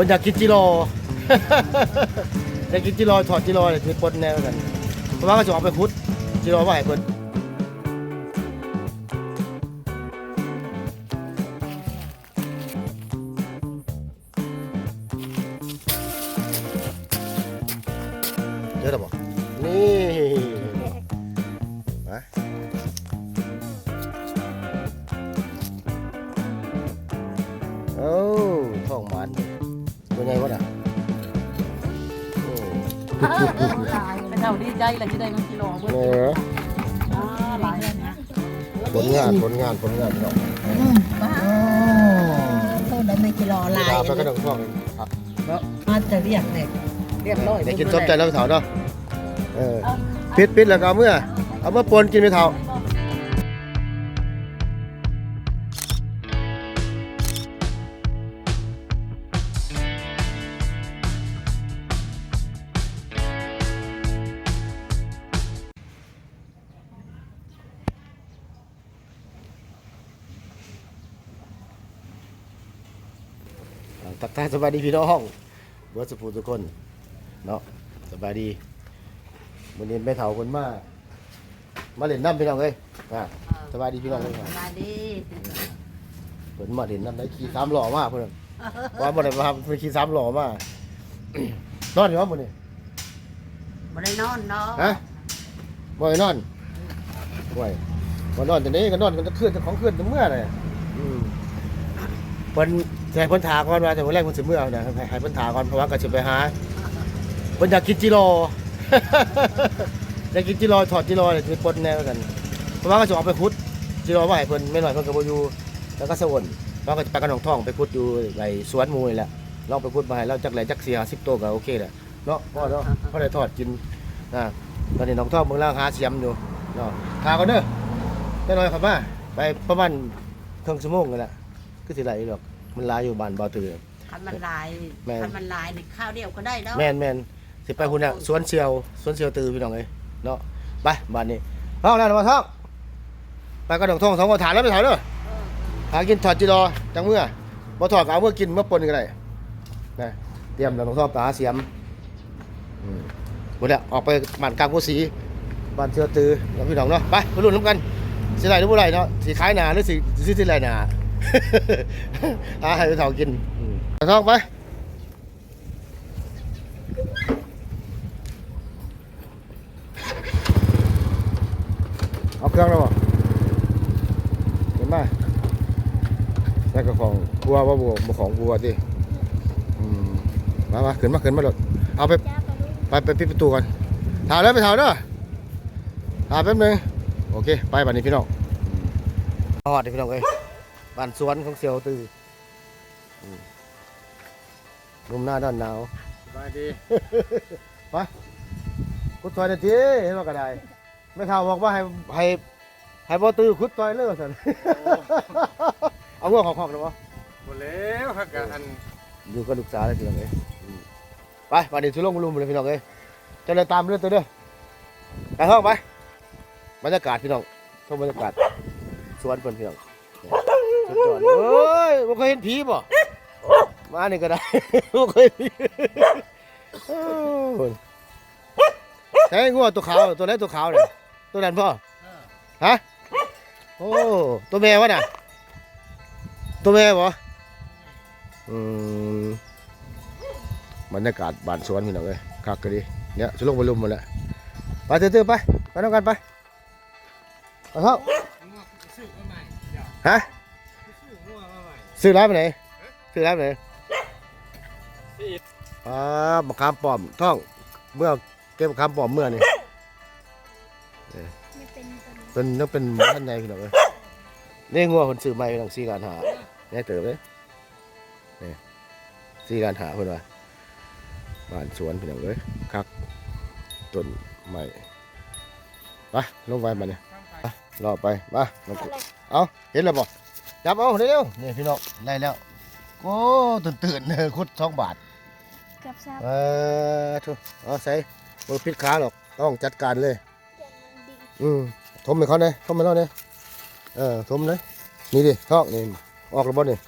บนอยากกินจิโร่ อยากกินจิโร่ถอดจิโร่เลยมีปนแน่เหมือนกันเพราะว่าก็จะเอาไปพุดจิโร่มาให้เพิ่น เป็นเราดีใจแหละที่ได้เงินกิโลเว้ยเอออ่าหลายแล้วนะผลงานผลงานผลงานพี่น้องโทษแล้วไม่กิโลลายลาไปก็ต้องท่องครับมาจะเรียกเลยเรียบร้อยได้กินสมใจแล้วเถาเนาะเออปิดปิดแล้วก็เอาเมื่อเอาเมื่อปนกินไปเถา เอาทักทายสวัสดีพี่น้องเบิร์ดสปูทุกคนเนาะสบายดีวันนี้ไม่เถาคนมามาเล่นน้ำพี่น้องเอ้ยอะสบายดีพี่น้องเลยสบายดีเพิ่นมาเล่นน้ำได้ขี่สามหล่อมากเพิ่นว่าบ่ได้มาเพิ่นขี่สามหล่อมากนอนอยู่ว่ามื้อนี้บ่ได้นอนเนาะฮะบ่ได้นอนบ่ได้บ่นอนจังได๋ก็นอนกันจะเคลื่อนเจ้าของเคลื่อนจังเมื่อเลยอืม เพิ่นให้เพิ่นถาก่อนว่าแต่วันแรกเพิ่นสิเมื่อเนะให้ให้เพิ่นถาก่อนเพราะว่าก็สิไปหาเพิ่นอยากกินจิโร่ อยากกินจิโร่ถอดจิโร่เนี่ยมีปนแน่เหมือนกัน เพราะว่าก็จะเอาไปพุดจิโร่มาให้เพิ่นไม่น้อยเพิ่นก็บ่อยู่แล้วก็สะวนเพราก็จะไปกันหนองท่องไปพุดอยู่ในสวนหมูนี่แหละลองไปพุดมาให้เราจักไหลจัก4 50โตวก็โอเคแหละเนาะพ่อเนาะพอได้ทอดกินนะตอนนี้หนองท่องเมืองล่างหาเสียมอยู่เนาะทาก่อนเด้อไม่น้อยครับมาไปประมาณครึ่งชั่วโมงกันแหละ คือสิไหลหรอกมันหลายอยู่บ้านบ่อตือ คันมันลายแม่น คันมันลายนี่ข้าวเดียวก็ได้เนาะแม่นแม่นสิไปหุ่นน่ะสวนเชียวสวนเชียวตือพี่น้องเอ้ยเนาะไปบ้านนี้ท้องแล้วมาท้องไปกระดองท้องสองกระถานแล้วไปถามเด้อหากินถอดจีรอจังเมื่อบ่ถอดก็เอาเมื่อกินเมื่อปนก็ได้นะเตรียมแล้วน้องท้องไปหาเสียมอืมหมดแล้วออกไปบ้านกลางโพสีบ้านเชียวตือแล้วพี่น้องเนาะไปไปรุ่นน้ำกันสิไรหรือบ่ไรเนาะสิขายหนาหรือสิสิสิไรหนา หาให้ไปเฒ่ากินอืมไปท้องไปเอาเครื่องแล้วบ่เห็นไหมแล้วก็ของบัวว่าบัวของบัวดิมามาขึ้นมาขึ้นมาโดดเอาไปไปไปปิดประตูก่อนถ่ายแล้วไปถ่ายเด้อถ่ายแป๊บนึงโอเค ไปบัดนี้พี่น้องฮอดนี่พี่น้องเอ้ย บ้านสวนของเสี่ยวตืออืมลมหน้าด้านหนาวสบายดีไปคุดซอยได้ทีเห็นว่าก็ได้ไม่ข่าวบอกว่าให้ให้ให้บ่ตื้อคุดซอยเลยว่าซั่นเอาหัวของของเลยวะหมดแล้วครับกับอันอยู่กับลูกสาวเลยพี่น้องเอ้ยอืมไปไปเดี๋ยวชุลงมาลุมเลยพี่น้องเอ้ยจะเลยตามเรื่องตัวเด้อไปห้องไปบรรยากาศพี่น้องชมบรรยากาศสวนเพิ่นพี่น้อง สุดยอดเอ้ยบ่เคยเห็นผีบ่มานี่ก็ได้บ่เคยเห็นผีโอ้ยใช่งัวตัวขาวตัวไหนตัวขาวเนี่ยตัวนั้นพ่อฮะโอ้ตัวแม่วะน่ะตัวแม่บ่อืมบรรยากาศบ้านสวนพี่น้องเอ้ยคักก็ดีเนี่ยชุลงมาลุมหมดแล้วไปเตื้อๆไปไปน้องกันไปไปเข้าซื้อมาใหม่เดี๋ยวฮะ ซื้อร้านไปไหนซื้อร้านไปไหนอ่ามะขามป้อมท่อง เมื่อเก็บมะขามป้อมเมื่อนี่เป็นนักเป็นท่านในพี่น้องเอ้ยนี่งัวคนซื้อใหม่พี่น้องสี่การหาแน่เติบเลยนี่สี่การหาเพิ่นว่าบ้านสวนพี่น้องเอ้ยคักต้นใหม่ไปลงไปมาเนี่ยรอไปมาเอาเห็นแล้วบ่ จับเอาเร็วๆนี่พี่น้องได้แล้วโอ้ตื่นตื่นๆเออคุดสองบาทกับซาบเออทุเอาใส่บนพิษขาหรอกต้องจัดการเลยเปลี่ยนมันดีอืมทมไปเขาเลยทมไปเขาเลยเออทมเลยนี่ดิท้องนี่ออกแล้วบ่นี่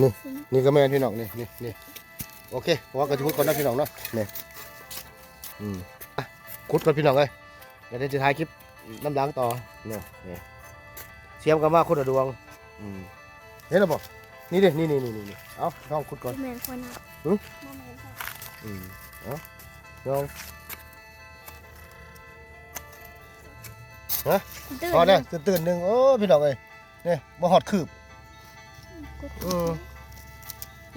นี่นี่ก็แม่นพี่น้องนี่นี่นี่โอเคเพราะว่าก็จะพูดก่อนนะพี่น้องเนาะนี่อืมอะคุดก่อนพี่น้องเลยเดี๋ยวจะถ่ายคลิปน้ำล้างต่อเนี่ยนี่ เสียมกันมาคุดละดวงอืมเห็นแล้วบ่นี่ดินี่นี่นี่นี่เอาน้องคุดก่อน เหมือนคนอะหึ บ่เหมือนค่ะอืมเอาน้อง ตื่นพอได้ตื่นตื่นๆหนึ่งโอ้พี่น้องเอ้ยนี่มาหอดคืบกุดอืม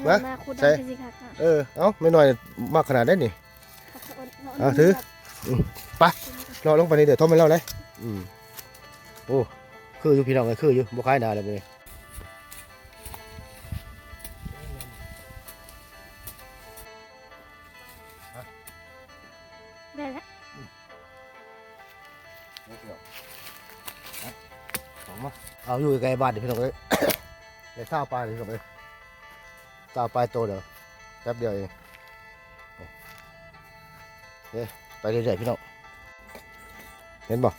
มานะมาคุดใส่ได้สิค่ะค่ะเออเอาไม่น้อยมากขนาดได้นี่เอาถือ รอลงไปนี่เดี๋ยวทอมไปเล่าเลยอืมโอ้ คืออยู่พี่น้องเอ้ยคืออยู่บ่คล้ายหนาเลยมื้อนี้ได้แล้วเอาอยู่ใกล้บ้านดิพี่น้องเอ้ยเดี๋ยวข้าวปลาดิพี่น้องเอ้ยข้าวปลาโตเดี๋ยวแป๊บเดียวเองเอ๊ะไปเรื่อยๆพี่น้องเห็นบ่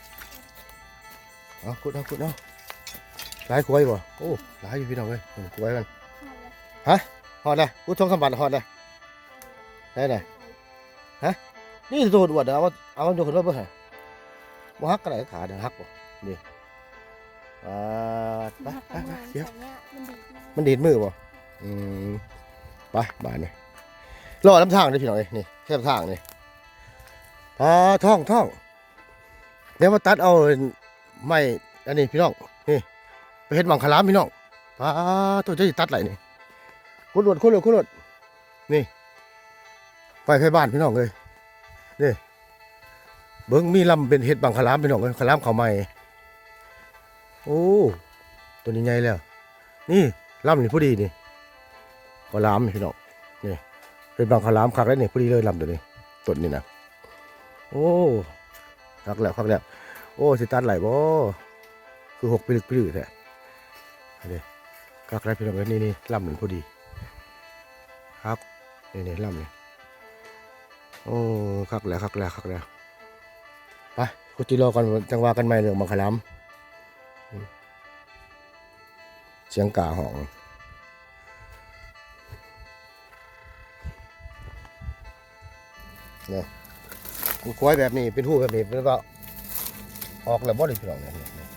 เอาขุดเอาขุดเอาหลายกล้วยบ่โอ้หลายอยู่พี่น้องเอ้ยอืมกล้วยมันฮอดเลยกูทงสมบัติฮอดเลยได้ไหนนี่ตัวอวดเดี๋ยวเอามาเอามาดูคนรถเบิ่งให้บ่ฮักก็ได้ขาเดี๋ยวฮักบ่นี่อ่าไปไปไปเดี๋ยวมันดีดมือบ่อืมไปบ้านนี่รอน้ำทางนี่พี่น้องเอ้ยนี่แคบทางนี่พอท่องท่องเดี๋ยวมาตัดเอา ไม้อันนี้พี่น้องนี่ไปเฮ็ดบังคลามพี่น้องพาตัวจะสิตัดไหลนี่คุดหลดคุดหลดคุดหลดนี่ไปให้บ้านพี่น้องเลยนี่เบิ้งมีลำเป็นเฮ็ดบังคลามพี่น้องเลยคลามเขาใหม่โอ้ตัวนี้ใหญ่แล้ว นี่ลำนี่พอดีนี่ขลามพี่น้องนี่เป็นบางขลามคักแล้วนี่พอดีเลยลำตัวนี้ต้นนี่นะโอ้คักแล้วคักแล้ว โอ้สิตัดไหลบ่คือหกปลึกปลื้อแท้อันนี้คักแล้วพี่น้องนี่นี่ลำมันพอดี ครับนี่นี่ลำนี่โอ้คักแล้วคักแล้วคักแล้วไปกุฏิรอกันจังว่ากันใหม่เรื่องบางขลามเสียงกาหองเนี่ยกูควยแบบนี้เป็นหูแบบนี้เป็นว่า ออกแล้วบ่ได้พี่น้องเนี่ยเนี่ยเนี่ย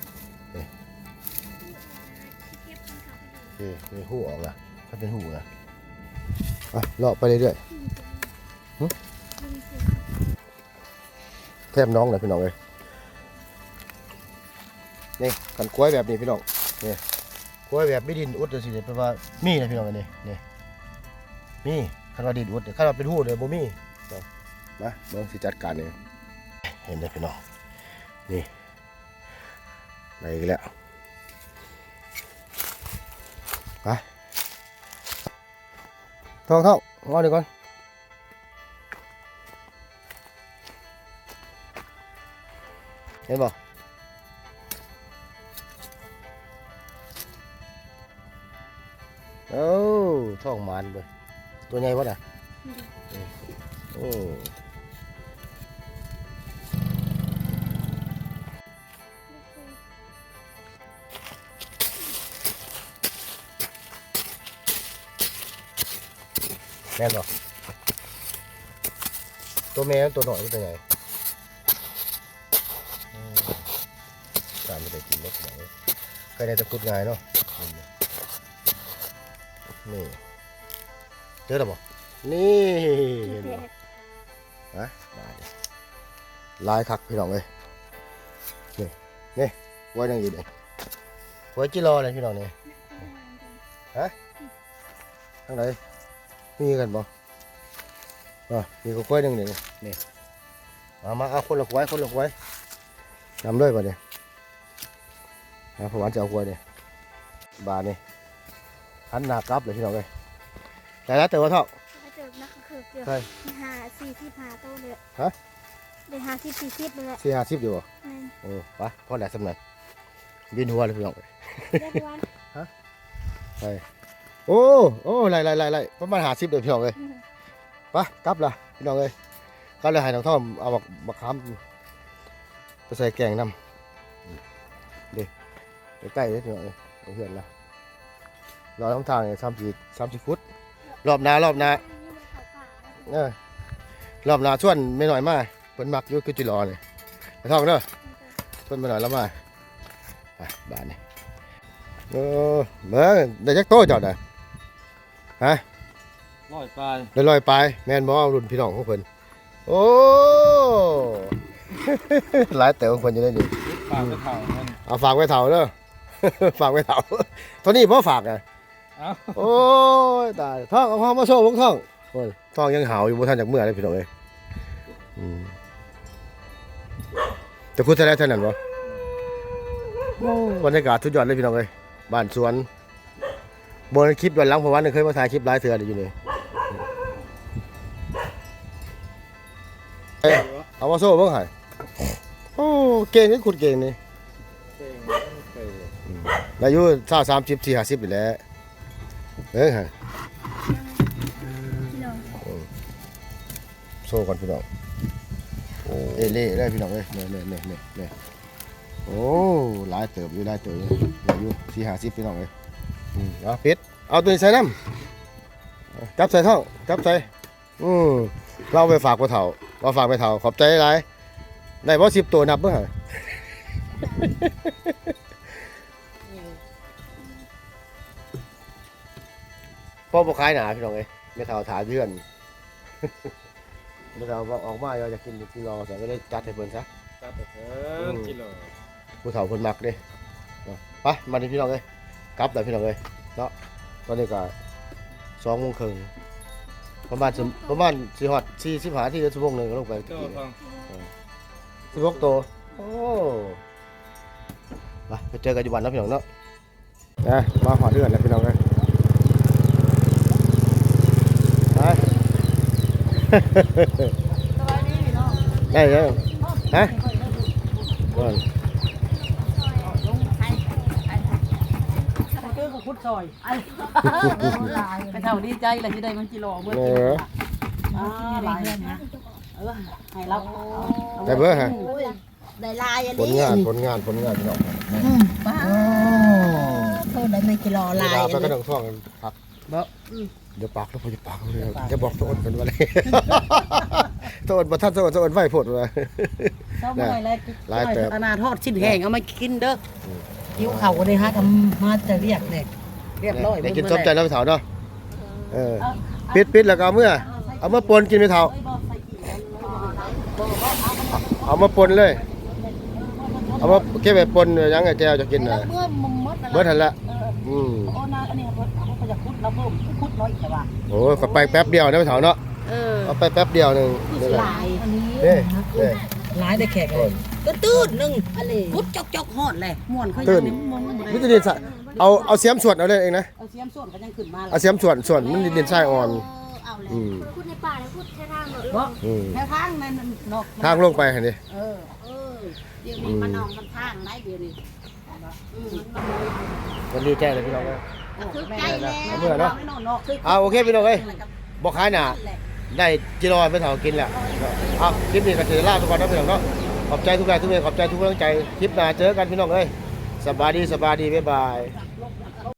นี่นี่หูออกละถ้าเป็นหูนะอะเลาะไปเรื่อยๆแทบน้องเลยพี่น้องเลยนี่กันควยแบบนี้พี่น้องนี่กล้วยแบบไม่ดินอุดจังซี่เนี่ยแปลว่ามีนะพี่น้องอันนี้นี่มีคันว่าดินอุดเนี่ยคันว่าเป็นหูเลยบ่มีเอามาเบิ่งสิจัดการเองเห็นได้อพี่น้องนี่ ไปอีกแล้วไปท้องเข้างอดีก่อนเห็นบ่โอ้ท้องมันเว้ยตัวใหญ่วะน่ะโอ้ แม่นบ่ตัวแม่ตัวหน่อยมันตัวใหญ่ตามไปได้กินนกหน่อยใครได้ตะคุดง่ายเนาะนี่เจอแล้วบ่นี่เห็นบ่ฮะมาดิลายคักพี่น้องเลยนี่นี่ไว้ดังอยู่นี่ไว้จิรอเลยพี่น้องนี่ฮะทางไหน มีกันบ่อะมีก็กล้วยหนึ่งนี่นี่มามาเอาคนละกล้วยคนละกล้วยนำด้วยป่ะเนี่ยนะผมหวานจะเอากล้วยเนี่ยบาทนี่หันหน้ากลับเลยพี่น้องเลยแต่แล้วแต่ว่าเท่าถ้าเจอนักก็คือเกือบใช่หาสี่สิบหาโตเลยฮะได้หาสิบสี่สิบเลยแหละสี่ห้าสิบอยู่บ่นั่นโอ้ไปพ่อแหละสำนักยืนหัวเลยพี่น้องเรียกวัน โอ้โอ้ไล่ไล่ไล่ไล่ประมาณหาสิบเลยพี่น้องเลยไปกลับละพี่น้องเลยก็เลยให้น้องท่อมเอาบักบักขามไปใส่แกงน้ำเด็กใกล้ๆเลยพี่น้องเลยเพื่อนละรอทำทางเนี่ยสามสี่สามสี่ฟุตรอบหน้ารอบหน้านี่มันเขาป่าแล้วเออรอบหน้าชวนไม่หน่อยมาเพิ่นมักอยู่คือจิรอนี่ไปท่องเด้อชวนไปหน่อยแล้วมาไปบ้านนี่เออเบิ่งได้จักโตเจ้าน่ะ ฮะร้อยปลายได้ลอยไปแม่นบ่รุ่นพี่น้องของเพิ่นโอ้ หลายเต๋อของเพิ่นอยู่ได้นี่ปากไปเท่ามันเอาฝากไว้เฒ่าเด้อ ฝากไว้เฒ่าเท่านี้บ่ฝากอะเอ้าโอ้ยตายท่องเอาความมาโชว์พวกท่องโอ้ยท่องยังหาวอยู่บ่ทันจากเมื่อเลยพี่น้องเอ้ยอืมจะพูดเท่าไรเท่านั้นบ่โอ้บรรยากาศสุดยอดเลยพี่น้องเอ้ยบ้านสวน บนคลิปย้อนหลังเพราะว่าเคยมาถ่ายคลิปหลายเทื่ออยู่นี่เอ้ยเอามาโซ่เบิ่งให้โอ้เก่งนี่ขุดเก่งนี่เก่งเก่งอายุเท่าสามสิบสี่ห้าสิบอยู่แล้วเอ้ยฮะโซ่ก่อนพี่น้องเอเล่ได้พี่น้องเอ้ยเนี่ยเนี่ยเนี่ยเนี่ยเนี่ยโอ้หลายเติบอยู่หลายเติบอยู่อายุสี่ห้าสิบพี่น้องเอ้ย อืมเอาปิดเอาตัวนี้ใส่น้ำจับใส่ท้องจับใส่อืมเราไปฝากไปเถ่าเราฝากไปเถ่าขอบใจหลายได้บ่สิบตัวนับเบิ่งฮะพ่อบ่ขายหนาพี่น้องเอ้ยไม่เท่าถาเพื่อนไม่เท่าว่าออกมาเราจะกินกินรอแต่ก็ได้จัดให้เพิ่นซะจัดไปเถิงกิโลผู้เฒ่าเพิ่นมักเด้เนาะไปมาดิพี่น้องเอ้ย กลับแล้วพี่น้องเอ้ยเนาะตอนนี้ก็สองโมงครึ่งประมาณสิประมาณสี่ฮอดสี่สิบห้าที่ชั่วโมงหนึ่งก็ลงไปเจ้าทองสิบหกตัวโอ้ไปไปเจอกันอยู่วันแล้วพี่น้องเนาะนะมาหอดเดือนแล้วพี่น้องเอ้ยไปสบายดีเนาะได้ยังฮะก่อน เจอกับคุด ซอยไอ้ไปเท่าดีใจเลยที่ได้มันกิโลเมื่อเอกี้ออ่าหลายนะเออให้เราได้เบอร์ฮะได้ลายอันผลนี้งานผลงานผลงานพี่น้องป้าโทษได้ไม่กิโลลายเวลาอัไปนก็นี้ต้องท่องกันพักเดี๋ยวปากแล้วพอจะปากเลยจะบอกตัวอ้นเป็นว่าอะไรตัวอ้นบ่ทันตัวอ้นตัวอ้นไหวโพดว่าเจ้าเมื่อยแล้วหลายเติบอนาทอดชิ้นแห้งเอามากินเด้อยิ้วเขาเลยฮะกับมาจะเรียกเลย เรียบร้อยได้กินส้มใจน้ำไปเถาเนาะเออปิดปิดแล้วก็เอาเมื่อ เอามาปนกินไปเถาเอามาปนเลย เอามาเก็บไปปนยังไงแกวจะกินน่ะเมื่อมันมดเบิดทันละอืมโอ้นาอันนี้เขาเขาจะคุดแล้วเพิ่มคุดน้อยแต่ว่าโอ้ยก็ไปแป๊บเดียวนะไปเถาเนาะเออเอาไปแป๊บเดียวหนึงนี่แหละลายอันนี้นี่นี่ลายได้แขกเลยก็ตื้นหนึ่งพุดจกจกฮอดเลยม่วนเขาตื่ยันงนี่มองบ่ได้วิตามินใส่ เอาเอาเสียมส่วนเอาเลยเองนะเอาเสียมส่วนก็ยังขึ้นมาเอาเสียมส่วนส่วนมันดินทรายอ่อน เอาเลยอืม พูดในป่าแล้วพูดแค่ทางหมดบ่อืมแค่ทางนั้นเนาะทางลงไปเห็นดิเออเออเดี๋ยวนี้มันออกมันทางได้เดี๋ยวนี้อืมมันมาวันนี้แจ้งเลยพี่น้องเอ้ยคือใจแล้วเอาเมื่อเนาะไม่นอนเนาะเอาโอเคพี่น้องเอ้ยบอกขายหนาได้จิรอยไปเถากินแหละเอาคลิปนี้ก็ถือลาทุกคนนะพี่น้องเนาะขอบใจทุกท่านทุกเมื่อขอบใจทุกกำลังใจคลิปหน้าเจอกันพี่น้องเอ้ย สบายดีสบายดีบ๊ายบาย